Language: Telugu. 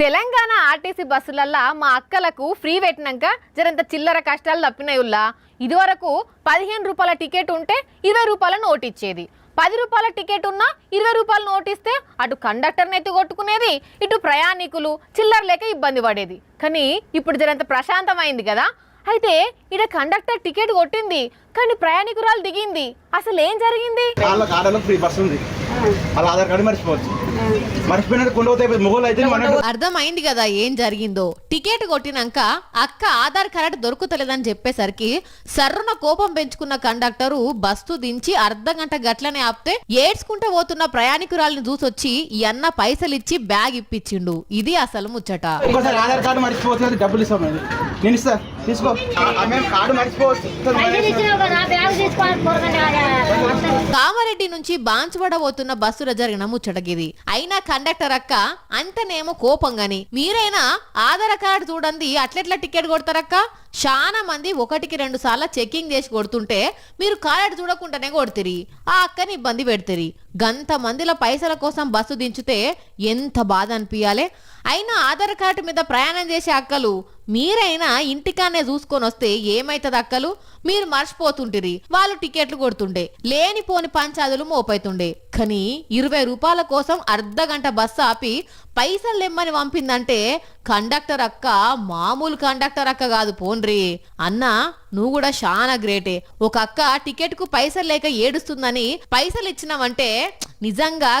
తెలంగాణ ఆర్టీసీ బస్సులల్లా మా అక్కలకు ఫ్రీ పెట్టినాక జరంత చిల్లర కష్టాలు తప్పినాయుల్లా. ఇదివరకు పదిహేను రూపాయల టికెట్ ఉంటే ఇరవై రూపాయల నోట్ ఇచ్చేది పది రూపాయల టికెట్ ఉన్నా ఇరవై రూపాయలు నోటిస్తే అటు కండక్టర్ని ఎత్తుగొట్టుకునేది ఇటు ప్రయాణికులు చిల్లర లేక ఇబ్బంది పడేది. కానీ ఇప్పుడు జరంత ప్రశాంతమైంది కదా. అయితే ఇక్కడ కండక్టర్ టికెట్ కొట్టింది కానీ ప్రయాణికురాలు దిగింది. అసలు ఏం జరిగింది ఫ్రీ బస్ ఉంది వాళ్ళ ఆధార్ కార్డు మర్చిపోవచ్చు. మర్చిపోయినట్టు అయితే అర్థమైంది కదా ఏం జరిగిందో. టికెట్ కొట్టినాక అక్క ఆధార్ కార్డు దొరుకుతలేదని చెప్పేసరికి సర్రున కోపం పెంచుకున్న కండక్టరు బస్సు దించి అర్ధ గంట గట్లనే ఆపితే ఏడ్చుకుంటూ పోతున్న ప్రయాణికురాల్ని చూసొచ్చి ఈ అన్న పైసలిచ్చి బ్యాగ్ ఇప్పించిండు ఇది అసలు ముచ్చట. ఆధార్ కార్డు డబ్బులు ఇస్తాం నేను ఇస్తా తీసుకో. కార్డు పైసలు కామారెడ్డి నుంచి బాన్సువాడ పోతున్న బస్సులో జరిగిన ముచ్చటగిది అయినా కండక్టర్ అక్క అంతనేమో కోపంగాని మీరైనా ఆధార్ కార్డు చూడండి అట్లెట్లా టికెట్ కొడతారక్క? చాలా మంది ఒకటికి రెండు సార్లు చెకింగ్ చేసి కొడుతుంటే మీరు కార్డు చూడకుండానే కొడుతిరి. ఆ అక్కని ఇబ్బంది పెడతారు. గంత మందిల పైసల కోసం బస్సు దించితే ఎంత బాధ అనిపించాలి అయినా ఆధార్ కార్డు మీద ప్రయాణం చేసే అక్కలు మీరైనా ఇంటికానే చూసుకొని వస్తే ఏమైతుంది అక్కలు? మీరు మర్చిపోతుంటిరి. వాళ్ళు టికెట్లు కొడుతుండే. లేనిపోని పంచాదులు మోపైతుండే. కానీ ఇరవై రూపాయల కోసం అర్ధ గంట బస్సు ఆపి పైసలు లెమ్మని పంపిందంటే కండక్టర్ అక్క మామూలు కండక్టర్ అక్క కాదు పోన్రి. అన్న నువ్వు కూడా చాలా గ్రేటే. ఒక అక్క టికెట్కు పైసలు లేక ఏడుస్తుందని పైసలు ఇచ్చినావంటే నిజంగా